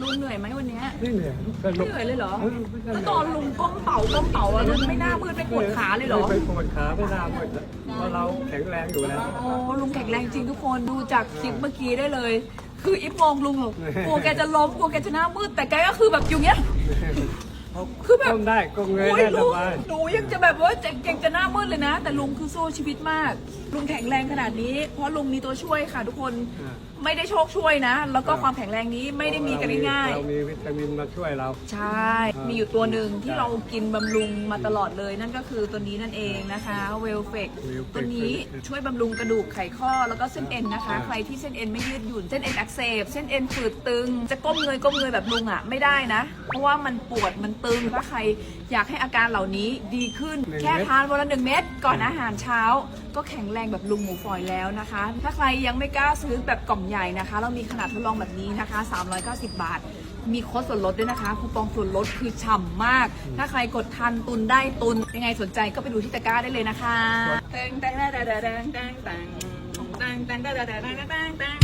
ลุงเหนื่อยไหมวันเนี้ยไม่เหนื่อยสนุไม่กเหนื่อยเลยเหรอเออไม่เหนื่อยแล้วตอนลุงก้มเป่าก้มเป่าอะลุงไม่หน้ามืดไม่ปวดขาเลยเหรอ ไม่ไปปวดขาไม่น่าหมดเพราะเราแข็งแรงอยู่แล้ว โอ้ลุงแข็งแรงจริงทุกคนดูจากคลิปเมื่อกี้ได้เลย คืออิฟมองลุงอะกลัวแกจะล้มกลัวแกจะหน้ามืดแต่แกก็คือแบบอยู่เงี้ย คือแบบก้มได้ก้มเงยโอ้ยได้สลุงบาย หนูยังจะแบบว่าจะยังจะหน้ามืดเลยนะ แต่ลุงคือสู้ชีวิตมาก ลุงแข็งแรงขนาดนี้ เพราะลุงมีตัวช่วยค่ะ ทุกคนอ่า ไม่ได้โชคช่วยนะ แล้วก็อ่าความแข็งแรงนี้ไม่ได้มีกันง่ายๆเรามีวิตามินมาช่วยเราใช่ อ่ามีมีอยู่ตัวหนึ่งที่ใช่เรากินบำรุงมาตลอดเลย นั่นก็คือตัวนี้นั่นเองนะคะเวลเฟก Wellflex ตัวนี้ช่วยบำรุงกระดูกไขข้อแล้วก็เส้นเอ็นนะคะ อ่า ใครที่เส้นเอ็นไม่ยืดหยุ่นเส้นเอ็นอักเสบเส้นเอ็นฝืดตึง จะก้มเงยก้มเงยแบบลุงอะไม่ได้นะ เพราะว่ามันปวดมันตึง ถ้าใครอยากให้อาการเหล่านี้ดีขึ้นหนึ่งแค่เม็ดทานวันละหนึ่งเม็ดก่อนอาหารเช้า ก็แข็งแรงแบบลุงหมูฝอยแล้วนะคะ ถ้าใครยังไม่กล้าซื้อแบบกล่องใหญ่นะคะ เรามีขนาดทดลองแบบนี้นะคะ 390 บาท มีโค้ดส่วนลดด้วยนะคะคูปองส่วนลดคือฉ่ำมาก ถ้าใครกดทันตุนได้ตุน ยังไงสนใจก็ไปดูที่ตะกร้าได้เลยนะคะ แตงแตงแตงแตงแตงแตงแตงแตงแตงแตงแตงแตง